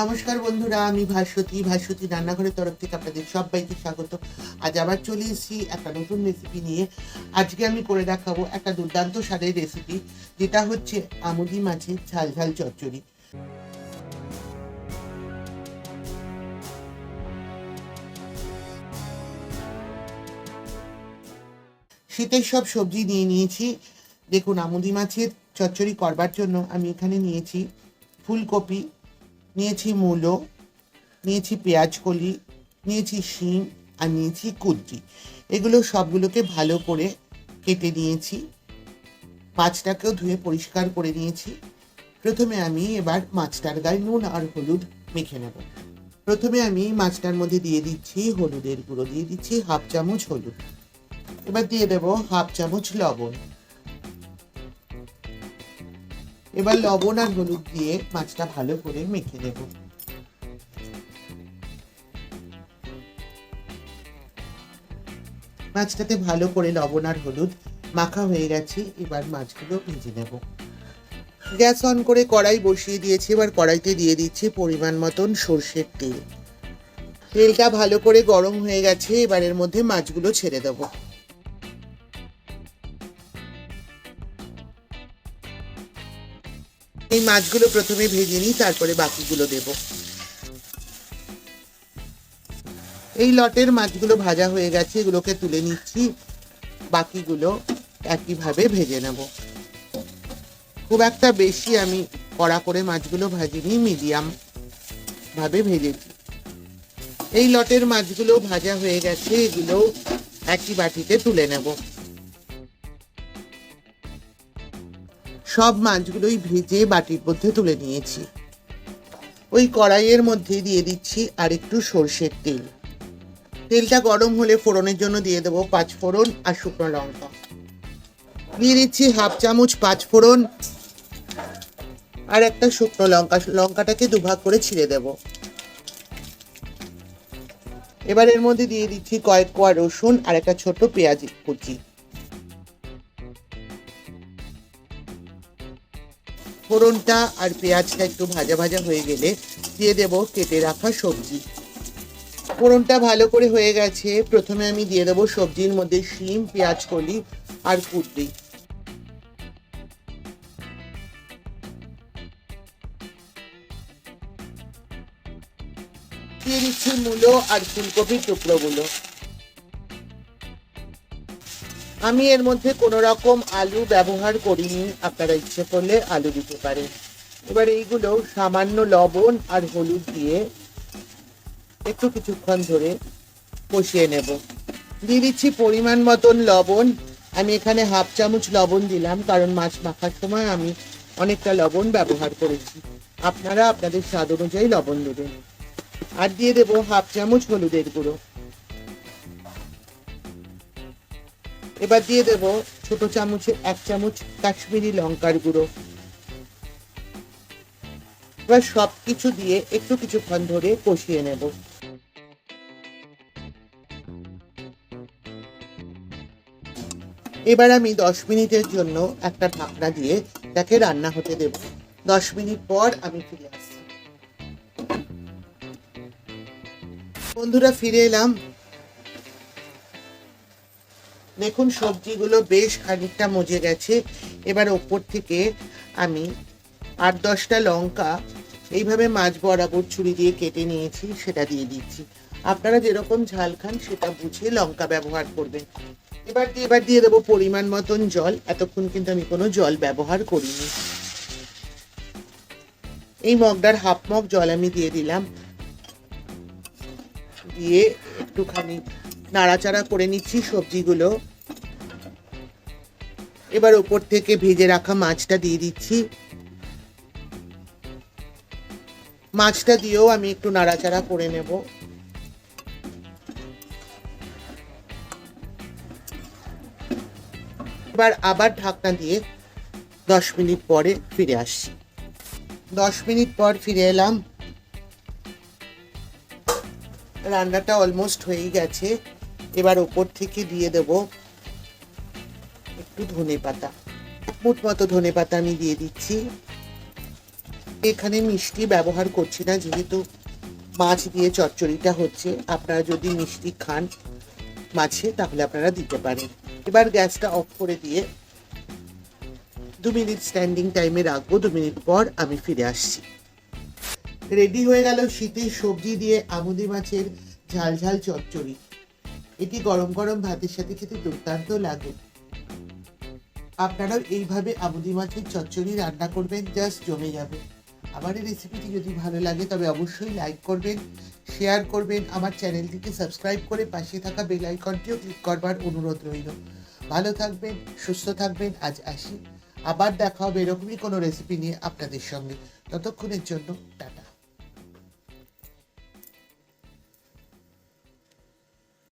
নমস্কার বন্ধুরা, আমি ভাস্বতী। ভাস্বতী রান্নাঘরের তরফ থেকে আপনাদের সবাইকে স্বাগত। আজ আবার চলে এসেছি একটা নতুন রেসিপি নিয়ে। আজকে আমি করে দেখাবো একটা দুর্দান্ত স্বাদের রেসিপি যেটা হচ্ছে আমুদি মাছের ঝাল ঝাল চচ্চড়ি। শীতের সব সবজি নিয়ে নিয়েছি। দেখুন, আমুদি মাছের চচ্চড়ি করবার জন্য আমি এখানে নিয়েছি ফুলকপি নিয়েছি মূলো, নিয়েছি পেঁয়াজ কলি, নিয়েছি শিম আর নিয়েছি কুদ্রি এগুলো সবগুলোকে ভালো করে কেটে নিয়েছি। মাছটাকেও ধুয়ে পরিষ্কার করে নিয়েছি। প্রথমে আমি এবার মাছটার গায়ে নুন আর হলুদ মেখে নেব। প্রথমে আমি মাছটার মধ্যে দিয়ে দিচ্ছি হলুদের গুঁড়ো, দিয়ে দিচ্ছি হাফ চামচ হলুদ। এবার দিয়ে দেবো হাফ চামচ লবণ। এবার লবণ আর হলুদ দিয়ে মাছটা ভালো করে মেখে দেব মাছটাতে ভালো করে লবণ আর হলুদ মাখা হয়ে গেছে, এবার মাছগুলো ভেজে নেব। গ্যাস অন করে কড়াই বসিয়ে দিয়েছি, এবার কড়াইতে দিয়ে দিচ্ছি পরিমাণ মতন সর্ষের তেল। তেলটা ভালো করে গরম হয়ে গেছে এবার এর মধ্যে মাছগুলো ছেড়ে দেবো। এই মাছগুলো প্রথমে ভেজে নিই, তারপরে বাকিগুলো দেব। এই লটের মাছগুলো ভাজা হয়ে গেছে, এগুলোকে তুলে নিচ্ছি। বাকিগুলো একইভাবে ভেজে নেব। খুব একটা বেশি আমি কড়া করে মাছগুলো ভাজিনি, মিডিয়াম ভাবে ভেজেছি। এই লটের মাছগুলো ভাজা হয়ে গেছে, এগুলো একই বাটিতে তুলে নেব। সব মাছগুলোই ভেজে বাটির মধ্যে তুলে নিয়েছি। ওই কড়াইয়ের মধ্যে দিয়ে দিচ্ছি আর একটু সর্ষের তেল। তেলটা গরম হলে ফোড়নের জন্য দিয়ে দেবো পাঁচ ফোড়ন আর শুকনো লঙ্কা। দিয়ে দিচ্ছি হাফ চামচ পাঁচ ফোড়ন আর একটা শুকনো লঙ্কা। লঙ্কাটাকে দুভাগ করে ছিঁড়ে দেব। এবার এর মধ্যে দিয়ে দিচ্ছি কয়েক কোয়া রসুন আর একটা ছোট পেঁয়াজ কুচি। ফোড়নটা আর পেঁয়াজটা একটু ভাজা ভাজা হয়ে গেলে দিয়ে দেব কেটে রাখা সবজি। ফোড়নটা ভালো করে হয়ে গেছে। প্রথমে আমি দিয়ে দেবো সবজির মধ্যে শিম, পেঁয়াজ, কলি আর কুদ্রি। দিয়ে দিচ্ছি মূলো আর ফুলকপির টুকরোগুলো। আমি এর মধ্যে কোনো রকম আলু ব্যবহার করিনি। আপনারা ইচ্ছে করলে আলু দিতে পারেন। এবার এইগুলো সামান্য লবণ আর হলুদ দিয়ে একটু কিছুক্ষণ ধরে কষিয়ে নেব। দিয়ে দিচ্ছি পরিমাণ মতন লবণ। আমি এখানে হাফ চামচ লবণ দিলাম, কারণ মাছ মাখার সময় আমি অনেকটা লবণ ব্যবহার করেছি। আপনারা আপনাদের স্বাদ অনুযায়ী লবণ দেবেন। আর দিয়ে দেবো হাফ চামচ হলুদের গুঁড়ো। এবার দিয়ে দেব ছোট চামচে এক চামচ কাশ্মীরি লঙ্কার গুঁড়ো। এবার সব কিছু দিয়ে একটু কিছুক্ষণ ধরে কষিয়ে নেব। এবার আমি দশ মিনিটের জন্য একটা ঢাকনা দিয়ে তাকে রান্না হতে দেব। দশ মিনিট পর আমি ফিরে আসছি। বন্ধুরা, ফিরে এলাম। দেখুন, সবজিগুলো বেশ খানিকটা মজে গেছে। এবার ওপর থেকে আমি আট দশটা লঙ্কা এইভাবে মাছ বরাবর ছুরি দিয়ে কেটে নিয়েছি, সেটা দিয়ে দিচ্ছি। আপনারা যেরকম ঝাল খান, সেটা বুঝে লঙ্কা ব্যবহার করবেন। এবার দিয়ে এবার দিয়ে দেবো পরিমাণ মতন জল। এতক্ষণ কিন্তু আমি কোনো জল ব্যবহার করিনি। এই মগটার হাফ মগ জল আমি দিয়ে দিলাম। দিয়ে একটুখানি নাড়াচাড়া করে নিচ্ছি সবজিগুলো। এবার ওপর থেকে ভেজে রাখা মাছটা দিয়ে দিচ্ছি। মাছটা দিয়েও আমি একটু নাড়াচাড়া করে নেব। এবার আবার ঢাকনা দিয়ে দশ মিনিট পরে ফিরে আসছি। দশ মিনিট পর ফিরে এলাম। রান্নাটা অলমোস্ট হয়েই গেছে। এবার ওপর থেকে দিয়ে দেব একটু ধনে পাতা। মুঠ মতো ধনে পাতা আমি দিয়ে দিচ্ছি। এখানে মিষ্টি ব্যবহার করছি না, যেহেতু মাছ দিয়ে চচ্চড়িটা হচ্ছে। আপনারা যদি মিষ্টি খান মাছে, তাহলে আপনারা দিতে পারেন। এবার গ্যাসটা অফ করে দিয়ে দু মিনিট স্ট্যান্ডিং টাইমে রাখব। দু মিনিট পর আমি ফিরে আসছি। রেডি হয়ে গেল শীতের সবজি দিয়ে আমুদি মাছের ঝাল ঝাল চচ্চড়ি। এটি গরম গরম ভাতের সাথে খেতে দুর্দান্ত লাগে। আপনারাও এইভাবে আমুদি মাছের চচ্চড়ি রান্না করবেন জাস্ট জমে যাবে। আমার এই রেসিপিটি যদি ভালো লাগে, তবে অবশ্যই লাইক করবেন শেয়ার করবেন। আমার চ্যানেলটিকে সাবস্ক্রাইব করে পাশে থাকা বেল আইকনটিও ক্লিক করবার অনুরোধ রইল। ভালো থাকবেন, সুস্থ থাকবেন, আজ আসি। আবার দেখা হবে এরকমই কোনো রেসিপি নিয়ে আপনাদের সঙ্গে। ততক্ষণের জন্য টাটা।